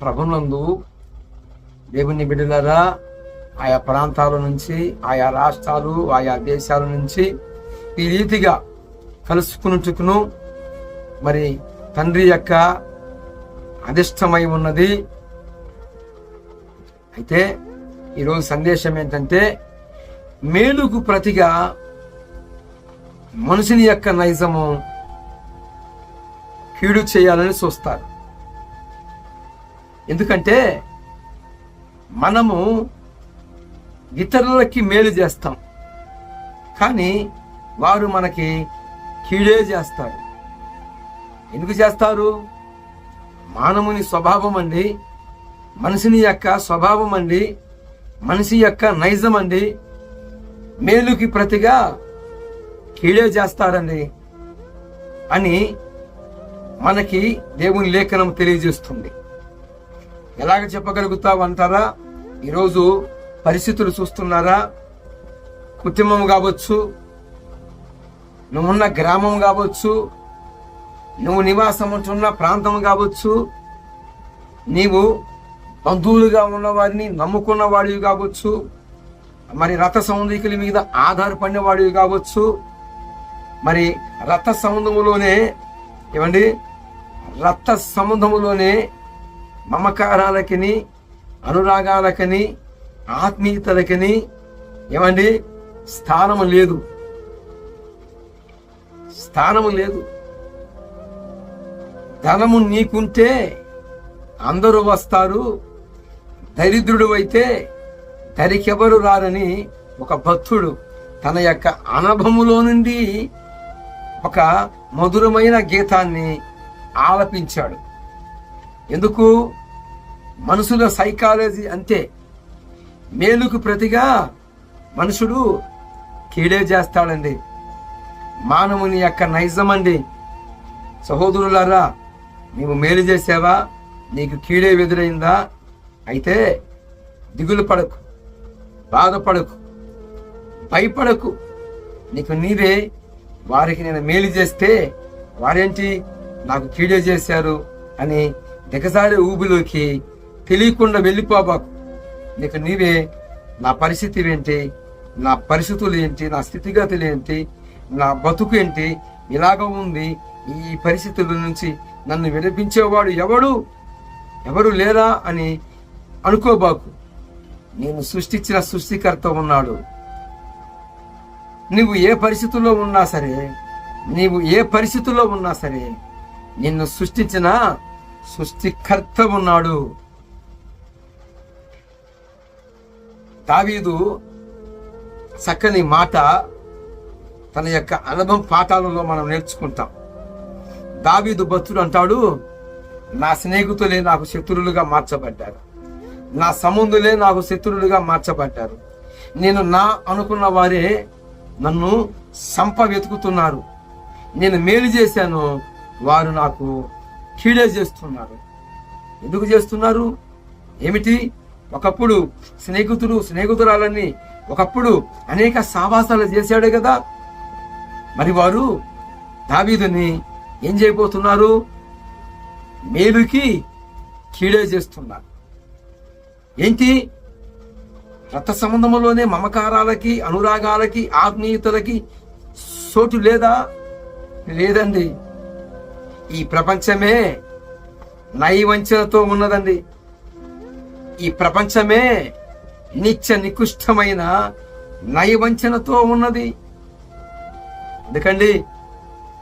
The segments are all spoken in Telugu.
ప్రభునందు దేవుని బిడ్డలరా ఆయా ప్రాంతాల నుంచి ఆయా రాష్ట్రాలు ఆయా దేశాల నుంచి ఈ రీతిగా కలుసుకున్నట్టుకును. మరి తండ్రి యొక్క అధిష్టమై ఉన్నది. అయితే ఈరోజు సందేశం ఏంటంటే మేలుకు ప్రతిగా మనుషుని యొక్క నైజము కీడు చేయాలని చూస్తారు. ఎందుకంటే మనము ఇతరులకి మేలు చేస్తాం. కానీ వారు మనకి కీడే చేస్తారు. ఎందుకు చేస్తారు? మానవుని స్వభావం అండి మనిషిని యొక్క స్వభావం అండి మనిషి యొక్క నైజం అండి మేలుకి ప్రతిగా కీడే చేస్తారండి అని మనకి దేవుని లేఖనం తెలియజేస్తుంది. ఎలాగ చెప్పగలుగుతావు అంటారా? ఈరోజు పరిస్థితులు చూస్తున్నారా? కుటుంబం కావచ్చు నువ్వున్న గ్రామం కావచ్చు నువ్వు నివాసం ఉంటున్న ప్రాంతం కావచ్చు నీవు బంధువులుగా ఉన్నవారిని నమ్ముకున్న వాడివి కావచ్చు మరి రథ సౌందర్యకుల మీద ఆధారపడిన వాడివి కావచ్చు మరి రథ సముద్రములోనే ఏమండి? రథ సముద్రములోనే మమకారాలకని అనురాగాలకని ఆత్మీయతలకని ఏమండి? స్థానము లేదు. స్థానము లేదు. ధనము నీకుంటే అందరూ వస్తారు. దరిద్రుడు అయితే దరికెవరు రారని ఒక భక్తుడు తన యొక్క అనుభములో నుండి ఒక మధురమైన గీతాన్ని ఆలపించాడు. ఎందుకు? మనుషుల సైకాలజీ అంతే. మేలుకు ప్రతిగా మనుషుడు కీడే చేస్తాడండి. మానవుని యొక్క నైజం అండి సహోదరులారా నీవు మేలు చేసావా? నీకు కీడే ఎదురైందా? అయితే దిగులు పడకు బాధపడకు భయపడకు. నీకు నీవే వారికి నేను మేలు చేస్తే వారేంటి? నాకు కీడే చేశారు అని దిగజారి ఊబిలోకి తెలియకుండా వెళ్ళిపోబాకు నీకు నీవే నా పరిస్థితి ఏంటి? నా పరిస్థితులు ఏంటి? నా స్థితిగతులు ఏంటి? నా బతుకు ఏంటి? ఇలాగ ఉంది. ఈ పరిస్థితుల నుంచి నన్ను విడిపించేవాడు ఎవడు? ఎవరు లేరా అని అనుకోబాకు. నేను సృష్టించిన సృష్టికర్త ఉన్నాడు. నువ్వు ఏ పరిస్థితుల్లో ఉన్నా సరే నీవు ఏ పరిస్థితుల్లో ఉన్నా సరే నిన్ను సృష్టించిన సృష్టికర్త ఉన్నాడు దావీదు చక్కని మాట తన యొక్క అనుభవం పాఠాలలో మనం నేర్చుకుంటాం. దావీదు భక్తుడు అంటాడు నా స్నేహితులే నాకు శత్రువులుగా మార్చబడ్డారు. నా సముందులే నాకు శత్రువులుగా మార్చబడ్డారు. నేను నా అనుకున్న వారే నన్ను సంప వెతుకుతున్నారు. నేను మేలు చేశాను వారు నాకు కీడే చేస్తున్నారు. ఎందుకు చేస్తున్నారు? ఏమిటి? ఒకప్పుడు స్నేహితుడు స్నేహితురాలని ఒకప్పుడు అనేక సావాసాలు చేశాడే కదా. మరి వారు దావీదుని ఏం చేయబోతున్నారు? మేలుకి కీడే చేస్తున్నారు. ఏంటి? రక్త సంబంధంలోనే మమకారాలకి అనురాగాలకి ఆత్మీయతలకి సోటు లేదా? లేదండి. ఈ ప్రపంచమే నైవంచనతో ఉన్నదండి. ఈ ప్రపంచమే నిత్య నికృష్టమైన నైవంచనతో ఉన్నది. ఎందుకండి?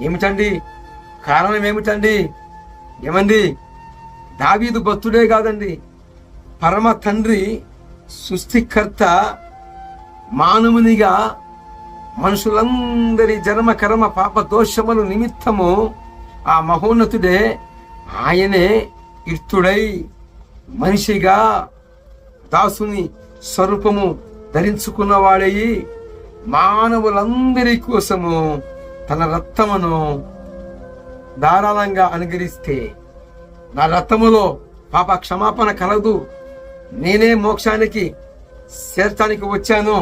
ఏమిటండి? కారణం ఏమిటండి? ఏమండి? దావీదు భక్తుడే కాదండి. పరమ తండ్రి సృష్టికర్త మానవునిగా మనుషులందరి జన్మ కర్మ పాప దోషముల నిమిత్తము ఆ మహోన్నతుడే ఆయనే ఇర్తుడై మనిషిగా దాసుని స్వరూపము ధరించుకున్నవాడయి మానవులందరి కోసము తన రక్తమును ధారాళంగా అనుగ్రహిస్తే నా రక్తములో పాప క్షమాపణ కలదు. నేనే మోక్షానికి చేర్చడానికి వచ్చాను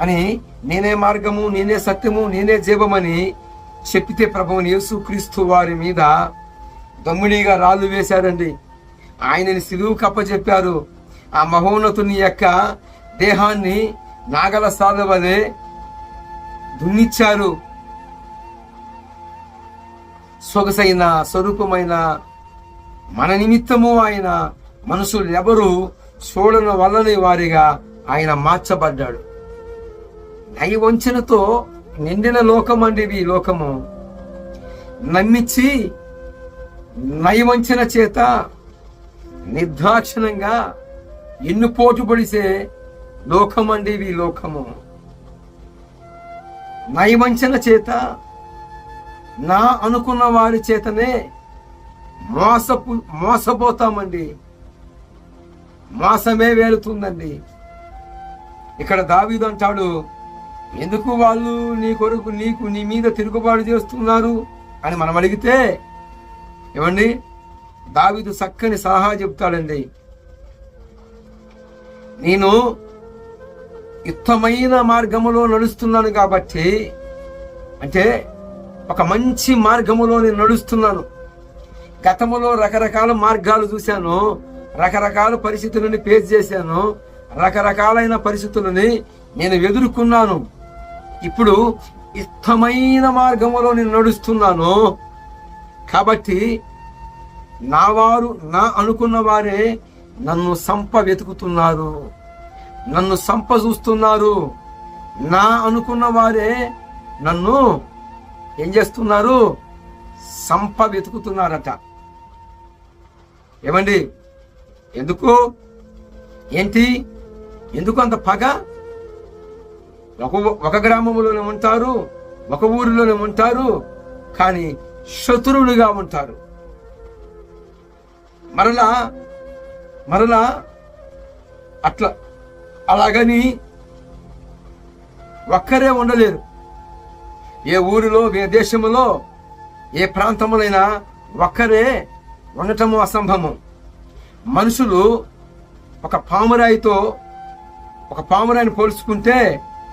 అని నేనే మార్గము నేనే సత్యము నేనే జీవమని చెప్పితే ప్రభువుని యేసు క్రీస్తు వారి మీద దమ్ముడిగా రాళ్ళు వేశారండి. ఆయనని సిలువు కప్పచెప్పారు ఆ మహోన్నతుని యొక్క దేహాన్ని నాగల సాల వలె దున్నిచ్చారు. సొగసైన స్వరూపమైన మన నిమిత్తము ఆయన మనుషులు ఎవరు చూడని వల్లని వారిగా ఆయన మార్చబడ్డాడు. నై వంచనతో నిండిన లోకం అండి ఈ లోకము. నమ్మించి నయవంచన చేత నిర్దాక్షిణంగా ఎన్ను పోటు పడిసే అండి ఈ లోకము. నయవంచన చేత నా అనుకున్న వారి చేతనే మోసపు మోసపోతామండి. మోసమే వేలుతుందండి. ఇక్కడ దావీదు అంటాడు ఎందుకు వాళ్ళు నీ కొరకు నీకు నీ మీద తిరుగుబాటు చేస్తున్నారు అని మనం అడిగితే ఏమండి? దావిదు చక్కని సలహా చెప్తాడండి నేను యుద్ధమైన మార్గములో నడుస్తున్నాను కాబట్టి అంటే ఒక మంచి మార్గములో నేను నడుస్తున్నాను. గతములో రకరకాల మార్గాలు చూశాను రకరకాల పరిస్థితులని ఫేస్ చేశాను రకరకాలైన పరిస్థితులని నేను ఎదుర్కొన్నాను. ఇప్పుడు ఇష్టమైన మార్గంలో నేను నడుస్తున్నాను. కాబట్టి నా వారు నా అనుకున్న వారే నన్ను సంప వెతుకుతున్నారు. నన్ను సంప చూస్తున్నారు. నా అనుకున్న వారే నన్ను ఏం చేస్తున్నారు? సంప వెతుకుతున్నారట. ఏమండి? ఎందుకు? ఏంటి? ఎందుకు అంత పగ? ఒక ఒక గ్రామంలోనే ఉంటారు ఒక ఊరిలోనే ఉంటారు కానీ శత్రువులుగా ఉంటారు. మరలా మరలా అట్లా అలాగని ఒక్కరే ఉండలేరు. ఏ ఊరిలో ఏ దేశంలో ఏ ప్రాంతంలోనైనా ఒక్కరే ఉండటము అసంభవం. మనుషులు ఒక పామురాయితో ఒక పామురాయిని పోల్చుకుంటే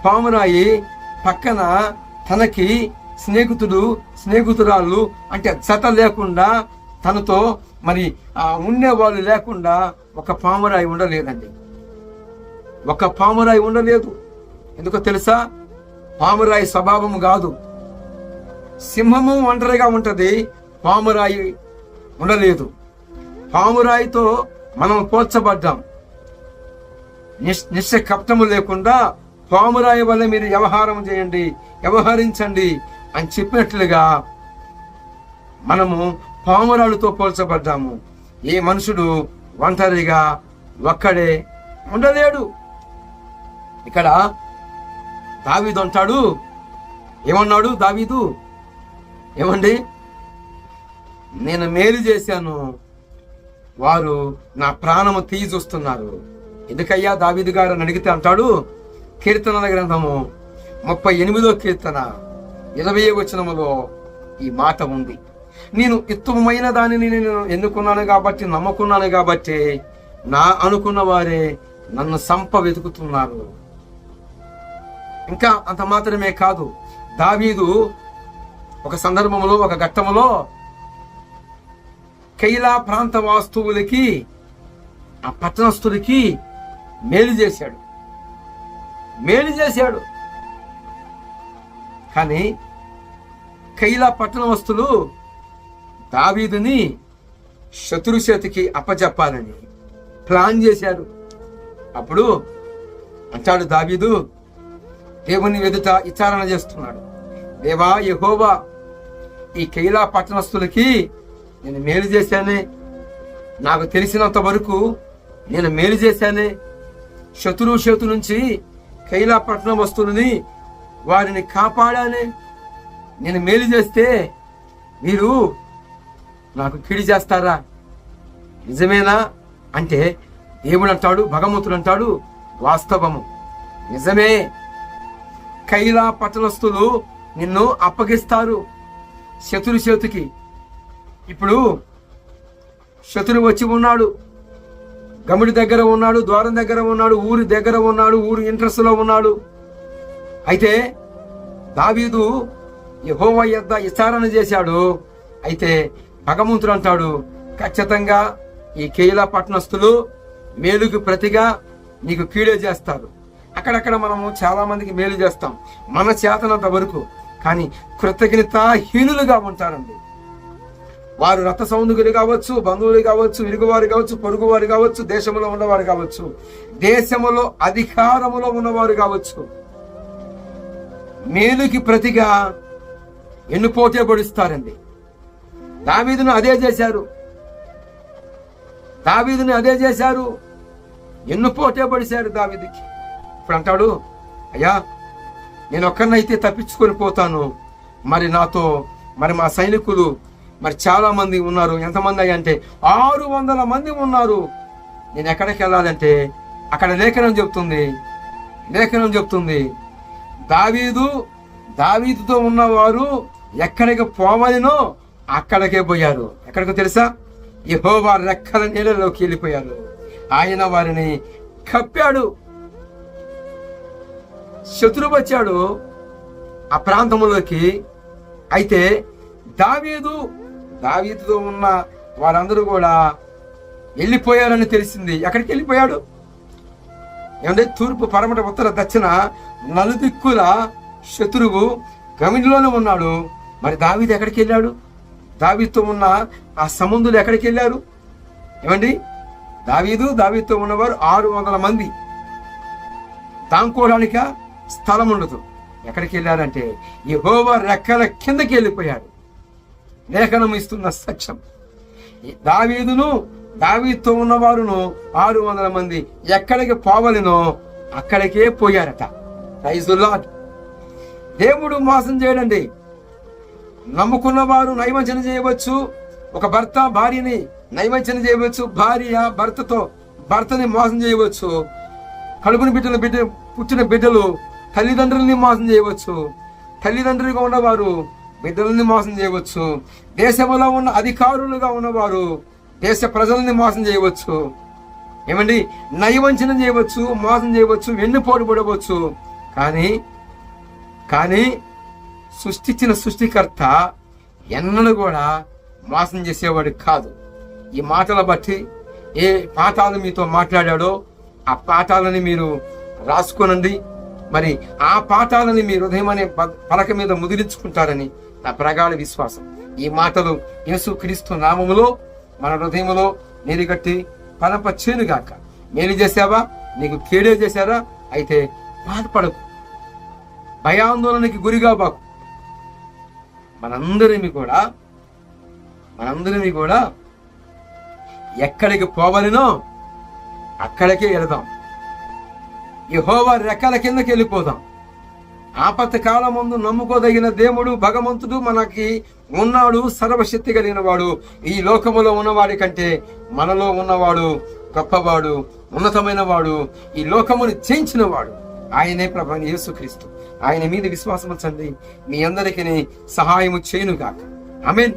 పామురాయి పక్కన తనకి స్నేహితుడు స్నేహితురాళ్ళు అంటే జత లేకుండా తనతో మరి ఆ ఉండేవాళ్ళు లేకుండా ఒక పామురాయి ఉండలేదండి. ఒక పామురాయి ఉండలేదు. ఎందుకో తెలుసా? పామురాయి స్వభావం కాదు. సింహము ఒంటరిగా ఉంటది పామురాయి ఉండలేదు. పామురాయితో మనం పోల్చబడ్డాం. నిశ్చ కప్టము లేకుండా పామురాయి వల్ల మీరు వ్యవహారం చేయండి వ్యవహరించండి అని చెప్పినట్లుగా మనము పామురాలతో పోల్చబడ్డాము. ఏ మనుషుడు ఒంటరిగా ఒక్కడే ఉండలేడు. ఇక్కడ దావీదు అంటాడు. ఏమన్నాడు దావీదు? ఏమండి? నేను మేలు చేశాను. వారు నా ప్రాణము తీయి చూస్తున్నారు ఎందుకయ్యా దావీదు గారు అని అడిగితే అంటాడు? కీర్తనల గ్రంథము ముప్పై ఎనిమిదో కీర్తన ఇరవై వచనములో ఈ మాట ఉంది. నేను ఉత్తమమైన దానిని నేను ఎన్నుకున్నాను కాబట్టి నమ్ముకున్నాను కాబట్టి నా అనుకున్న వారే నన్ను సంప వెతుకుతున్నారు. ఇంకా అంత మాత్రమే కాదు దావీదు ఒక సందర్భంలో ఒక ఘట్టములో కైలా ప్రాంత వాస్తువులకి ఆ పట్టణస్తులకి మేలు చేశాడు. మేలు చేశాడు. కానీ కైలా పట్టణ వస్తులు దావీదుని శత్రు చేతికి అప్పచెప్పాలని ప్లాన్ చేశారు అప్పుడు అంటాడు దావీదు దేవుని ఎదుట విచారణ చేస్తున్నాడు. దేవా యహోవా ఈ కైలా పట్టణస్తులకి నేను మేలు చేశానే. నాకు తెలిసినంత వరకు నేను మేలు చేశానే. శత్రువు చేతు నుంచి కైలాపట్నం పట్టణ వస్తువులని వారిని కాపాడానే నేను మేలు చేస్తే మీరు నాకు కిడి చేస్తారా? నిజమేనా? అంటే దేవుడు అంటాడు భగవంతుడు అంటాడు వాస్తవము. నిజమే. కైలా పట్టణస్తులు నిన్ను అప్పగిస్తారు శత్రు చేతికి. ఇప్పుడు శత్రువు వచ్చి ఉన్నాడు. గమిడి దగ్గర ఉన్నాడు ద్వారం దగ్గర ఉన్నాడు ఊరి దగ్గర ఉన్నాడు ఊరి ఇంట్రెస్ట్లో ఉన్నాడు. అయితే దావీదు యహోవ యొద్ద విచారణ చేశాడు. అయితే భగవంతుడు అంటాడు ఖచ్చితంగా ఈ కేయిలా పట్టణస్థులు మేలుకు ప్రతిగా నీకు కీడే చేస్తారు. అక్కడక్కడ మనము చాలా మందికి మేలు చేస్తాం. మన చేతనంత వరకు. కానీ కృతజ్ఞతాహీనులుగా ఉంటారండి. వారు రథ సౌందర్యులు కావచ్చు బంధువులు కావచ్చు ఇరుగువారు కావచ్చు పొరుగువారు కావచ్చు దేశంలో ఉన్నవారు కావచ్చు దేశములో అధికారములో ఉన్నవారు కావచ్చు. మేలుకి ప్రతిగా ఎన్నుపోటే పొడిస్తారండి. దావీదును అదే చేశారు. దావీదుని అదే చేశారు. ఎన్నుపోటే పడిశారు దావీదికి. ఇప్పుడు అంటాడు అయ్యా నేను ఒక్కరినైతే తప్పించుకొని పోతాను. మరి నాతో మరి మా సైనికులు మరి చాలా మంది ఉన్నారు. ఎంతమంది అంటే ఆరు వందల మంది ఉన్నారు. నేను ఎక్కడికి వెళ్ళాలంటే అక్కడ లేఖనం చెప్తుంది. లేఖనం చెప్తుంది. దావీదు దావీదుతో ఉన్నవారు ఎక్కడికి పోవలనో అక్కడికే పోయారు. ఎక్కడికో తెలుసా? యెహోవా రెక్కల నీళ్ళలోకి వెళ్ళిపోయారు. ఆయన వారిని కప్పాడు. శత్రువు వచ్చాడు ఆ ప్రాంతంలోకి అయితే దావీదు దావీదుతో ఉన్న వారందరూ కూడా వెళ్ళిపోయారని తెలిసింది. ఎక్కడికి వెళ్ళిపోయాడు? ఏమంటే తూర్పు పరమట ఉత్తర దక్షిణ నలుదిక్కుల శత్రువు గమినిలోనే ఉన్నాడు. మరి దావీదు ఎక్కడికి వెళ్ళాడు? దావీతో ఉన్న ఆ సముందులు ఎక్కడికి వెళ్ళారు? ఏమండి? దావీదు దావీతో ఉన్నవారు ఆరు వందల మంది. దాంకోవడానిక స్థలం ఉండదు ఎక్కడికి వెళ్ళారంటే యెహోవా రెక్కల కిందకి వెళ్ళిపోయాడు. లేఖనం ఇస్తున్న సత్యం దావీదును దావీతో ఉన్నవారును ఆరు వందల మంది ఎక్కడికి పోవలినో అక్కడికే పోయారట. రైజుల్లాడ్ దేవుడు మోసం చేయడండి. నమ్ముకున్న వారు నైవంచన చేయవచ్చు. ఒక భర్త భార్యని నైవంచన చేయవచ్చు. భార్య భర్తతో భర్తని మోసం చేయవచ్చు. కడుపుని బిడ్డల బిడ్డ పుట్టిన బిడ్డలు తల్లిదండ్రులని మోసం చేయవచ్చు. తల్లిదండ్రులుగా ఉన్నవారు బిడ్డలని మోసం చేయవచ్చు. దేశంలో ఉన్న అధికారులుగా ఉన్నవారు దేశ ప్రజలని మోసం చేయవచ్చు. ఏమండి? నయవంచన చేయవచ్చు మోసం చేయవచ్చు వెన్నుపోటు పడవచ్చు. కానీ కానీ సృష్టించిన సృష్టికర్త ఎన్నడూ కూడా మోసం చేసేవాడు కాదు. ఈ మాటల బట్టి ఏ పాఠాలు మీతో మాట్లాడాడో ఆ పాఠాలని మీరు రాసుకోనండి. మరి ఆ పాఠాలని మీ హృదయం అనే ప- పలక మీద ముదిరించుకుంటారని నా ప్రగాఢ విశ్వాసం. ఈ మాటలు యేసు క్రీస్తు నామములో మన హృదయములో నీరుగట్టి పనప చేనుగాక మేలు చేసావా నీకు కేడే చేశారా? అయితే బాధపడకు. భయాందోళనకి గురిగా బాకు. మనందరిమి కూడా మనందరిమి కూడా ఎక్కడికి పోవలనో అక్కడికే వెళదాం. యెహోవా రెక్కల కిందకి వెళ్ళిపోదాం. ఆపత్త కాలం ముందు నమ్ముకోదగిన దేవుడు భగవంతుడు మనకి ఉన్నాడు సర్వశక్తి కలిగిన వాడు ఈ లోకములో ఉన్నవాడి కంటే మనలో ఉన్నవాడు గొప్పవాడు ఉన్నతమైన వాడు ఈ లోకమును చేయించిన వాడు ఆయనే ప్రభు యేసుక్రీస్తు. ఆయన మీద విశ్వాసం ఉంచండి మీ అందరికీ సహాయము చేయనుగాక. ఆమెన్.